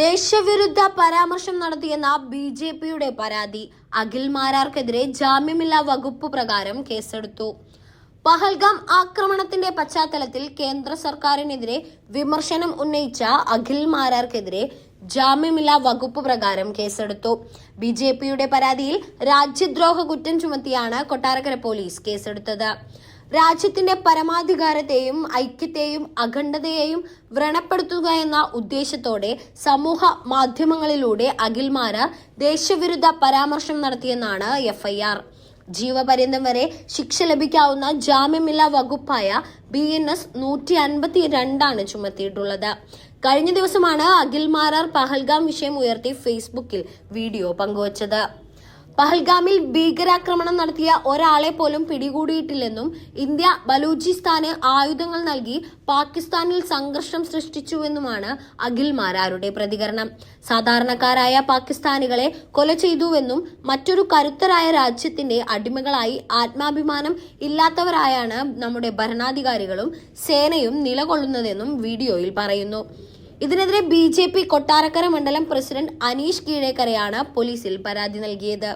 ദേശവിരുദ്ധ പരാമർശം നടത്തിയെന്ന ബി ജെ പിയുടെ പരാതി. അഖിൽ മാരാർക്കെതിരെ ജാമ്യമില്ലാ വകുപ്പ് പ്രകാരം കേസെടുത്തു. പഹൽഗാം ആക്രമണത്തിന്റെ പശ്ചാത്തലത്തിൽ കേന്ദ്ര സർക്കാരിനെതിരെ വിമർശനം ഉന്നയിച്ച അഖിൽ മാരാർക്കെതിരെ ജാമ്യമില്ലാ വകുപ്പ് പ്രകാരം കേസെടുത്തു. ബി ജെ പിയുടെ പരാതിയിൽ രാജ്യദ്രോഹ കുറ്റം ചുമത്തിയാണ് കൊട്ടാരക്കര പോലീസ് കേസെടുത്തത്. രാജ്യത്തിന്റെ പരമാധികാരത്തെയും ഐക്യത്തെയും അഖണ്ഡതയെയും വ്രണപ്പെടുത്തുക എന്ന ഉദ്ദേശത്തോടെ സമൂഹ മാധ്യമങ്ങളിലൂടെ അഖിൽമാര ദേശവിരുദ്ധ പരാമർശം നടത്തിയെന്നാണ് എഫ്ഐആർ. ജീവപര്യന്തം വരെ ശിക്ഷ ലഭിക്കാവുന്ന ജാമ്യമില്ലാ വകുപ്പായ ബി എൻ എസ് നൂറ്റി അൻപത്തി രണ്ടാണ് ചുമത്തിയിട്ടുള്ളത്. കഴിഞ്ഞ ദിവസമാണ് അഖിൽ പഹൽഗാം വിഷയം ഉയർത്തി ഫേസ്ബുക്കിൽ വീഡിയോ പങ്കുവച്ചത്. പഹൽഗാമിൽ ഭീകരാക്രമണം നടത്തിയ ഒരാളെ പോലും പിടികൂടിയിട്ടില്ലെന്നും ഇന്ത്യ ബലൂചിസ്ഥാന് ആയുധങ്ങൾ നൽകി പാകിസ്ഥാനിൽ സംഘർഷം സൃഷ്ടിച്ചുവെന്നുമാണ് അഖിൽ മാരാരുടെ പ്രതികരണം. സാധാരണക്കാരായ പാകിസ്ഥാനികളെ കൊല ചെയ്തുവെന്നും മറ്റൊരു കരുത്തരായ രാജ്യത്തിന്റെ അടിമകളായി ആത്മാഭിമാനം ഇല്ലാത്തവരായാണ് നമ്മുടെ ഭരണാധികാരികളും സേനയും നിലകൊള്ളുന്നതെന്നും വീഡിയോയിൽ പറയുന്നു. ഇതിനെതിരെ ബി ജെ പി കൊട്ടാരക്കര മണ്ഡലം പ്രസിഡന്റ് അനീഷ് കീഴേക്കരയാണ് പോലീസിൽ പരാതി നൽകിയത്.